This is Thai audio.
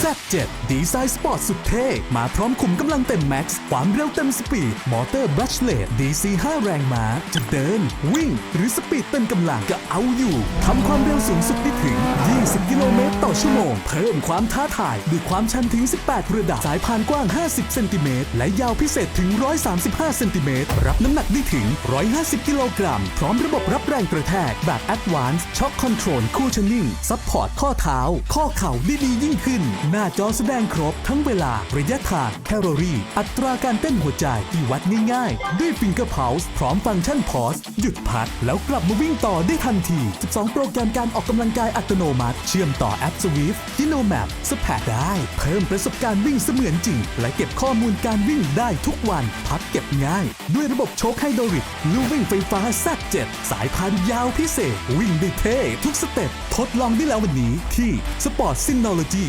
Z7 ดีไซน์สปอร์ตสุดเท่ มาพร้อมขุมกำลังเต็มแม็กซ์ ความเร็วเต็มสปีด มอเตอร์บัชเลต DC 5 แรงม้า จะเดิน วิ่ง หรือสปีดเต็มกำลังก็เอาอยู่ ทำความเร็วสูงสุดได้ถึง 20 กิโล อชั่วโมง เพิ่มความท้าทายด้วยความชันถึง 18 ระดับ สายพานกว้าง 50 เซนติเมตร และยาวพิเศษถึง 135 เซนติเมตร รับน้ำหนักได้ถึง 150 กิโลกรัม พร้อมระบบรับแรงกระแทก แบบ Advanced Shock Control Cushioning ซัพพอร์ตข้อเท้า ข้อเข่าได้ดียิ่งขึ้น หน้าจอแสดงครบ ทั้งเวลา ระยะทาง แคลอรี่ อัตราการเต้นหัวใจที่วัดง่ายๆ ด้วย Finger Pulse พร้อมฟังก์ชัน Pause หยุดพักแล้วกลับมาวิ่งต่อได้ทันที 12 โปรแกรมการออกกำลังกายอัตโนมัติ เชื่อมต่อแอปสวิฟที่โนแมพสแปได้ เพิ่มประสบการณ์วิ่งเสมือนจริง และเก็บข้อมูลการวิ่งได้ทุกวัน พับเก็บง่าย ด้วยระบบโชคไฮดรอลิกลู่วิ่งไฟฟ้าแซ7สายพานยาวพิเศษ วิ่งได้เท่ทุกสเต็ปทดลองได้แล้ววันนี้ที่ Sport Synology